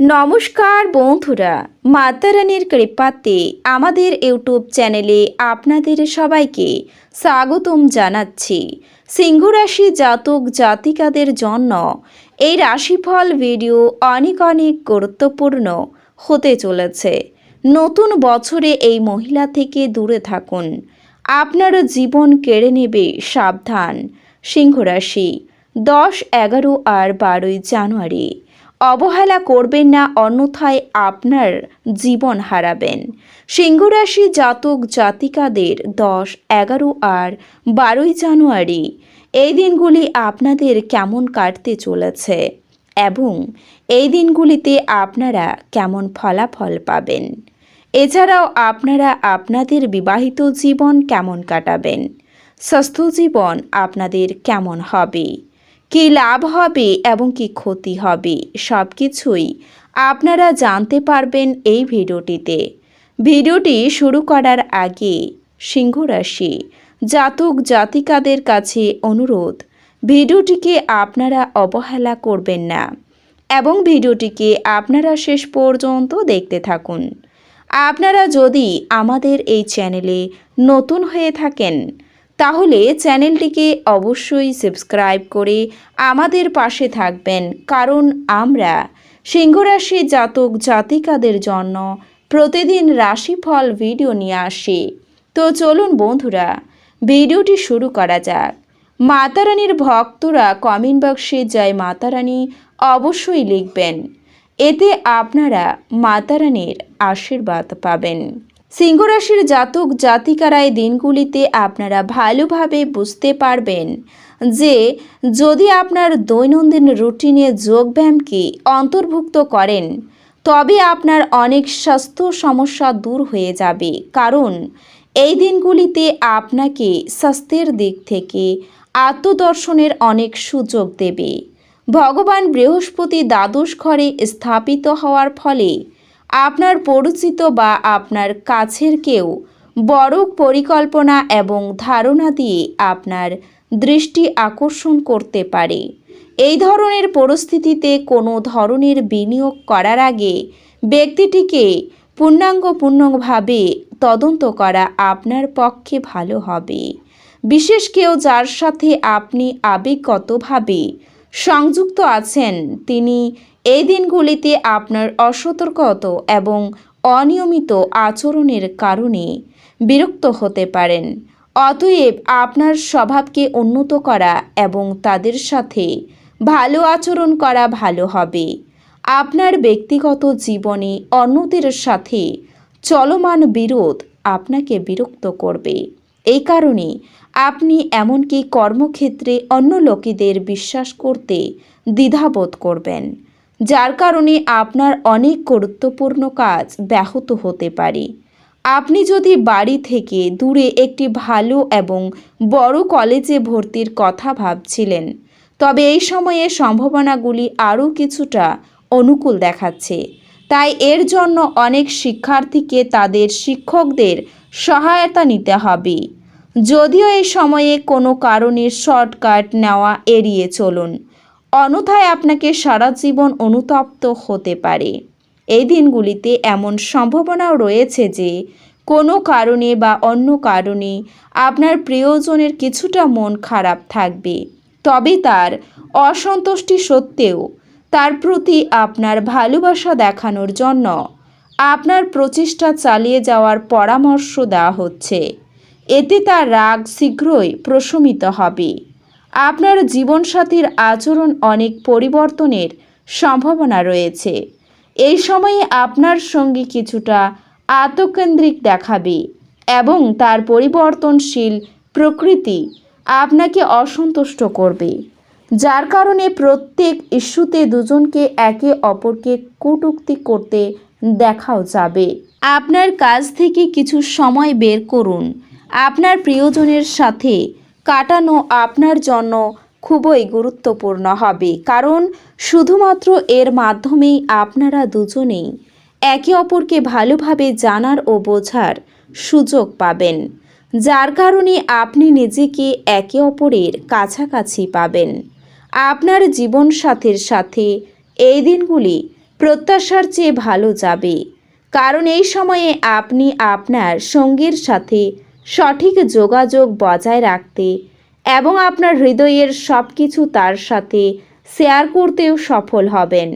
নমস্কার বন্ধুরা, মাতারানির কৃপাতে আমাদের ইউটিউব চ্যানেলে আপনাদের সবাইকে স্বাগতম জানাচ্ছি। সিংহ রাশি জাতক জাতিকাদের জন্য এই রাশিফল ভিডিও অনেক অনেক গুরুত্বপূর্ণ হতে চলেছে। নতুন বছরে এই মহিলা থেকে দূরে থাকুন। আপনার জীবন কেড়ে নেবে সাবধান। সিংহ রাশি দশ এগারো আর বারোই জানুয়ারি। অবহেলা করবেন না, অন্যথায় আপনার জীবন হারাবেন। সিংহরাশি জাতক জাতিকাদের দশ, এগারো আর বারোই জানুয়ারি, এই দিনগুলি আপনাদের কেমন কাটতে চলেছে এবং এই দিনগুলিতে আপনারা কেমন ফলাফল পাবেন? এছাড়াও আপনারা আপনাদের বিবাহিত জীবন কেমন কাটাবেন? স্বাস্থ্য জীবন আপনাদের কেমন হবে? কি লাভ হবে এবং কি ক্ষতি হবে? সব কিছুই আপনারা জানতে পারবেন এই ভিডিওটিতে। ভিডিওটি শুরু করার আগে সিংহ রাশি জাতক জাতিকাদের কাছে অনুরোধ, ভিডিওটিকে আপনারা অবহেলা করবেন না এবং ভিডিওটিকে আপনারা শেষ পর্যন্ত দেখতে থাকুন। আপনারা যদি আমাদের এই চ্যানেলে নতুন হয়ে থাকেন তাহলে চ্যানেলটিকে অবশ্যই সাবস্ক্রাইব করে আমাদের পাশে থাকবেন। কারণ আমরা সিংহরাশি জাতক জাতিকাদের জন্য প্রতিদিন রাশিফল ভিডিও নিয়ে আসি। তো চলুন বন্ধুরা, ভিডিওটি শুরু করা যাক। মাতারানীর ভক্তরা কমেন্ট বক্সে জয় মাতারানী অবশ্যই লিখবেন। এতে আপনারা মাতারানীর আশীর্বাদ পাবেন। সিংহরাশির জাতক জাতিকারা এই দিনগুলিতে আপনারা ভালোভাবে বুঝতে পারবেন যে যদি আপনার দৈনন্দিন রুটিনে যোগব্যায়ামকে অন্তর্ভুক্ত করেন, তবে আপনার অনেক স্বাস্থ্য সমস্যা দূর হয়ে যাবে। কারণ এই দিনগুলিতে আপনাকে স্বাস্থ্যের দিক থেকে আত্মদর্শনের অনেক সুযোগ দেবে। ভগবান বৃহস্পতি দ্বাদশ ঘরে স্থাপিত হওয়ার ফলে আপনার পরিচিত বা আপনার কাছের কেউ বড় পরিকল্পনা এবং ধারণা দিয়ে আপনার দৃষ্টি আকর্ষণ করতে পারে। এই ধরনের পরিস্থিতিতে কোনো ধরনের বিনিয়োগ করার আগে ব্যক্তিটিকে পূর্ণাঙ্গপূর্ণভাবে তদন্ত করা আপনার পক্ষে ভালো হবে। বিশেষ কেউ যার সাথে আপনি আবেগগতভাবে সংযুক্ত আছেন, তিনি এই দিনগুলিতে আপনার অসতর্কত এবং অনিয়মিত আচরণের কারণে বিরক্ত হতে পারেন। অতএব আপনার স্বভাবকে উন্নত করা এবং তাদের সাথে ভালো আচরণ করা ভালো হবে। আপনার ব্যক্তিগত জীবনে অন্যদের সাথে চলমান বিরোধ আপনাকে বিরক্ত করবে। এই কারণে আপনি এমনকি কর্মক্ষেত্রে অন্য লোকেদের বিশ্বাস করতে দ্বিধাবোধ করবেন। যার কারণে আপনার অনেক গুরুত্বপূর্ণ কাজ ব্যাহত হতে পারে। আপনি যদি বাড়ি থেকে দূরে একটি ভালো এবং বড় কলেজে ভর্তির কথা ভাবছিলেন, তবে এই সময়ে সম্ভাবনাগুলি আরও কিছুটা অনুকূল দেখাচ্ছে। তাই এর জন্য অনেক শিক্ষার্থীকে তাদের শিক্ষকদের সহায়তা নিতে হবে। যদিও এই সময়ে কোনো কারণে শর্টকাট নেওয়া এড়িয়ে চলুন। অন্যথায় আপনাকে সারা জীবন অনুতপ্ত হতে পারে। এই দিনগুলিতে এমন সম্ভাবনাও রয়েছে যে, কোনো কারণে বা অন্য কারণে আপনার প্রিয়জনের কিছুটা মন খারাপ থাকবে। তবে তার অসন্তুষ্টি সত্ত্বেও তার প্রতি আপনার ভালোবাসা দেখানোর জন্য আপনার প্রচেষ্টা চালিয়ে যাওয়ার পরামর্শ দেওয়া হচ্ছে। এতে তার রাগ শীঘ্রই প্রশমিত হবে। আপনার জীবনসাথীর আচরণ অনেক পরিবর্তনের সম্ভাবনা রয়েছে। এই সময়ে আপনার সঙ্গে কিছুটা আত্মকেন্দ্রিক দেখাবে এবং তার পরিবর্তনশীল প্রকৃতি আপনাকে অসন্তুষ্ট করবে, যার কারণে প্রত্যেক ইস্যুতে দুজনকে একে অপরকে কটূক্তি করতে দেখাও যাবে। আপনার কাজ থেকে কিছু সময় বের করুন। আপনার প্রিয়জনের সাথে কাটানো আপনার জন্য খুবই গুরুত্বপূর্ণ হবে। কারণ শুধুমাত্র এর মাধ্যমেই আপনারা দুজনেই একে অপরকে ভালোভাবে জানার ও বোঝার সুযোগ পাবেন, যার কারণে আপনি নিজেকে একে অপরের কাছাকাছি পাবেন। আপনার জীবন সাথের সাথে এই দিনগুলি প্রত্যাশার চেয়ে ভালো যাবে, কারণ এই সময়ে আপনি আপনার সঙ্গীর সাথে সঠিক যোগাযোগ বজায় রাখতে এবং আপনার হৃদয়ের সব কিছু তার সাথে শেয়ার করতেও সফল হবেন।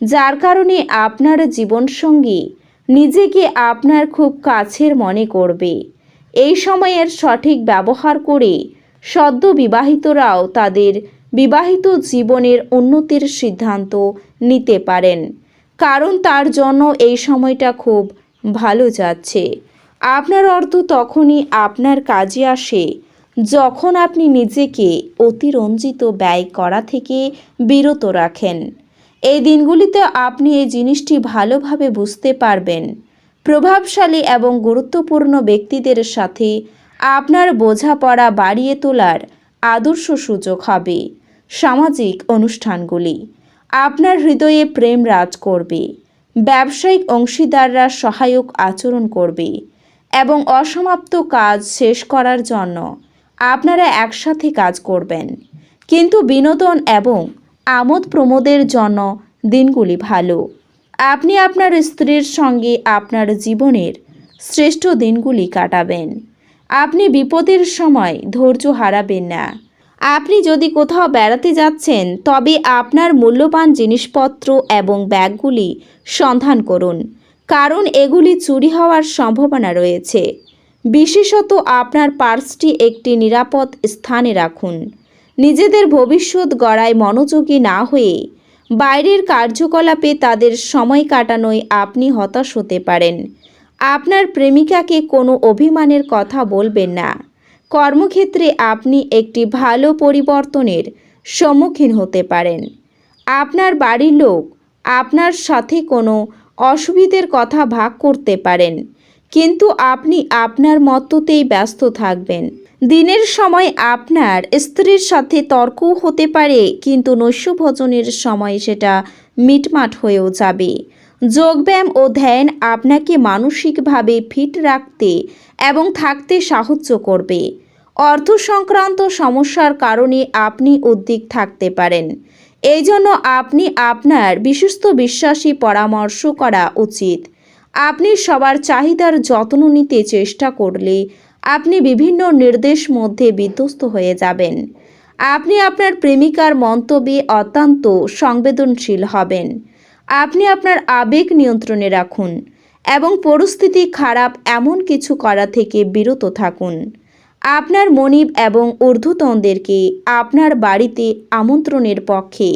যার কারণে আপনার জীবনসঙ্গী নিজেকে আপনার খুব কাছের মনে করবে। এই সময়ের সঠিক ব্যবহার করে সদ্য বিবাহিতরাও তাদের বিবাহিত জীবনের উন্নতির সিদ্ধান্ত নিতে পারেন। কারণ তার জন্য এই সময়টা খুব ভালো যাচ্ছে। আপনার অর্থ তখনই আপনার কাজে আসে যখন আপনি নিজেকে অতিরঞ্জিত ব্যয় করা থেকে বিরত রাখেন। এই দিনগুলিতে আপনি এই জিনিসটি ভালোভাবে বুঝতে পারবেন। প্রভাবশালী এবং গুরুত্বপূর্ণ ব্যক্তিদের সাথে আপনার বোঝাপড়া বাড়িয়ে তোলার আদর্শ সুযোগ হবে সামাজিক অনুষ্ঠানগুলি। আপনার হৃদয়ে প্রেম রাজ করবে। ব্যবসায়িক অংশীদাররা সহায়ক আচরণ করবে। এবং অসমাপ্ত কাজ শেষ করার জন্য আপনারা একসাথে কাজ করবেন। কিন্তু বিনোদন এবং আমোদ প্রমোদের জন্য দিনগুলি ভালো। আপনি আপনার স্ত্রীর সঙ্গে আপনার জীবনের শ্রেষ্ঠ দিনগুলি কাটাবেন। আপনি বিপদের সময় ধৈর্য হারাবেন না। আপনি যদি কোথাও বেড়াতে যাচ্ছেন, তবে আপনার মূল্যবান জিনিসপত্র এবং ব্যাগগুলি সন্ধান করুন। কারণ এগুলি চুরি হওয়ার সম্ভাবনা রয়েছে। বিশেষত আপনার পার্সটি একটি নিরাপদ স্থানে রাখুন। নিজেদের ভবিষ্যৎ গড়ায় মনোযোগী না হয়ে বাইরের কার্যকলাপে তাদের সময় কাটানোয় আপনি হতাশ হতে পারেন। আপনার প্রেমিকাকে কোনো অভিমানের কথা বলবেন না। কর্মক্ষেত্রে আপনি একটি ভালো পরিবর্তনের সম্মুখীন হতে পারেন। আপনার বাড়ির লোক আপনার সাথে কোনো অসুবিধের কথা ভাগ করতে পারেন। কিন্তু আপনি আপনার মততেই ব্যস্ত থাকবেন। দিনের সময় আপনার স্ত্রীর সাথে তর্কও হতে পারে, কিন্তু নৈশভোজনের সময় সেটা মিটমাট হয়েও যাবে। যোগব্যায়াম ও ধ্যান আপনাকে মানসিকভাবে ফিট রাখতে এবং থাকতে সাহায্য করবে। অর্থ সংক্রান্ত সমস্যার কারণে আপনি উদ্বিগ থাকতে পারেন। এই জন্য আপনি আপনার বিশ্বস্ত বিশ্বাসী পরামর্শ করা উচিত। আপনি সবার চাহিদার যত্ন নিতে চেষ্টা করলে আপনি বিভিন্ন নির্দেশ মধ্যে বিধ্বস্ত হয়ে যাবেন। আপনি আপনার প্রেমিকার মন্তব্যে অত্যন্ত সংবেদনশীল হবেন। আপনি আপনার আবেগ নিয়ন্ত্রণে রাখুন এবং পরিস্থিতি খারাপ এমন কিছু করা থেকে বিরত থাকুন। আপনার মনিব এবং ঊর্ধ্বতনদেরকে আপনার বাড়িতে আমন্ত্রণের পক্ষে।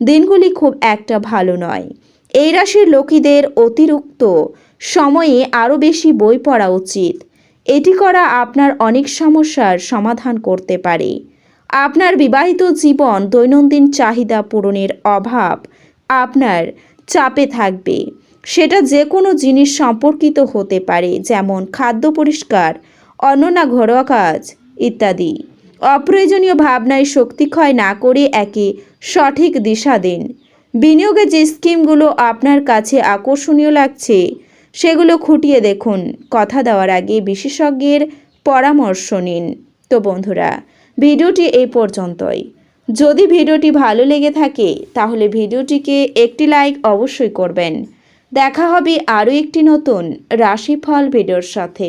দিনগুলি খুব একটা ভালো নয়। এই রাশির লোকেদের অতিরিক্ত সময়ে আরও বেশি বই পড়া উচিত। এটি করা আপনার অনেক সমস্যার সমাধান করতে পারে। আপনার বিবাহিত জীবন দৈনন্দিন চাহিদা পূরণের অভাব আপনার চাপে থাকবে। সেটা যে কোনো জিনিস সম্পর্কিত হতে পারে, যেমন খাদ্য পরিষ্কার অন্যনা ঘরোয়া কাজ, ইত্যাদি। অপ্রয়োজনীয় ভাবনায় শক্তি ক্ষয় না করে একে সঠিক দিশা দিন। বিনিয়োগের যে স্কিমগুলো আপনার কাছে আকর্ষণীয় লাগছে, সেগুলো খুঁটিয়ে দেখুন। কথা দেওয়ার আগে বিশেষজ্ঞের পরামর্শ নিন। তো বন্ধুরা, ভিডিওটি এই পর্যন্তই। যদি ভিডিওটি ভালো লেগে থাকে, তাহলে ভিডিওটিকে একটি লাইক অবশ্যই করবেন। দেখা হবে আরও একটি নতুন রাশিফল ভিডিওর সাথে।